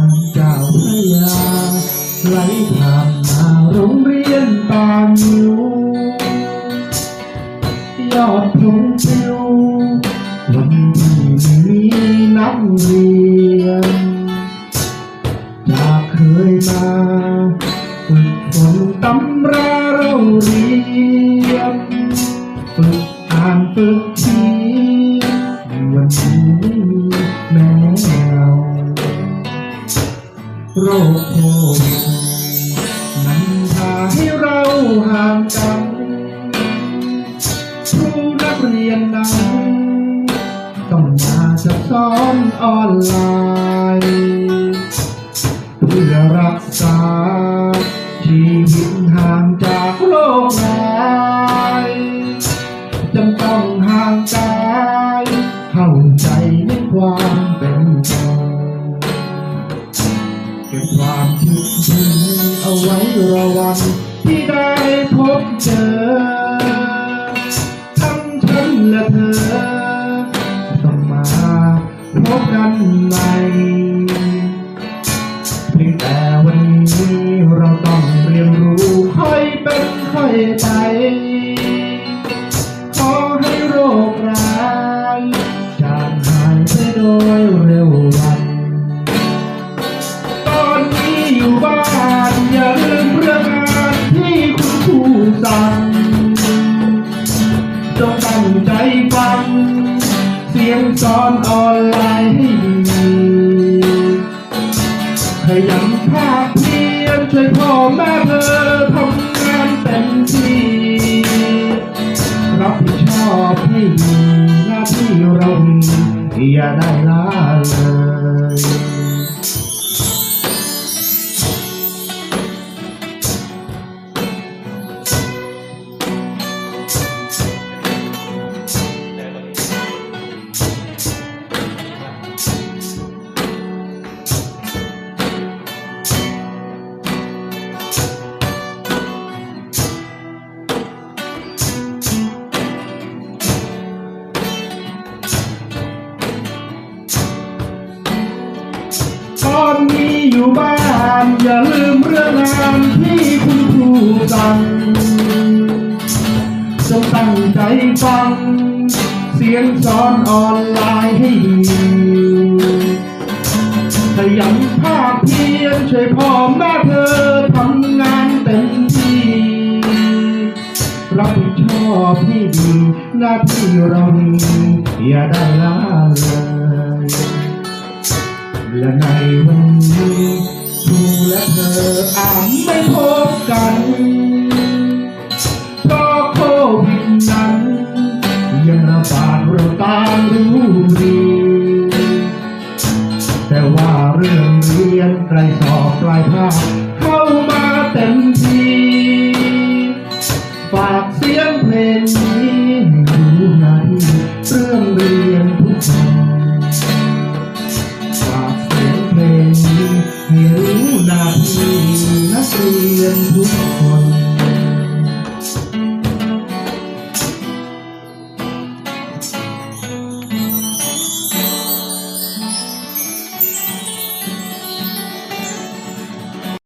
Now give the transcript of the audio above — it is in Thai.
พระยาไหลผ่านมาโรงเรียนตางิ้วยอดพงปิววันที่มีนักเรียนจากเคยมาฝึกฝนตำราเราเรียนฝึกอ่านฝึก รคโควิดมันพาให้เราห่างกันครูนักเรียนนั้นต้องมาจะสอนออนไลน์เพื่อรักษาชีวิตห่างจากโลกร้ายจำต้องห่างกายเข้าใจในความเป็นจริง รอวันที่ได้พบเจอ ทั้งฉันและเธอ ต้องมาพบกันใหม่เพียงแต่วันนี้เราต้องเรียนรู้ค่อยเป็นค่อยไป สอนออนไลน์ให้ดีขยันภาคเพียรช่วยพ่อแม่เธอทำงานเต็มที่รับผิดชอบให้ดีหน้าที่เราอย่าได้ละเลย บ้าน อย่าลืมเรื่องงานที่คุณครูสั่งจงตั้งใจฟัง เสียงสอนออนไลน์ให้ดีขยันภาคเพียรช่วยพ่อแม่เธอทำงานเต็มที่รับผิดชอบให้ดี หน้าที่เรามีอย่าได้ละเลย และในวันนี้ครูและเธออาจไม่พบกันเพราะโควิดนั้นยังระบาดเราตามรู้ดีแต่ว่าเรื่องเรียนใกล้สอบปลายภาคเข้ามาเต็มทีฝากเสียงเพลง สียงเพลง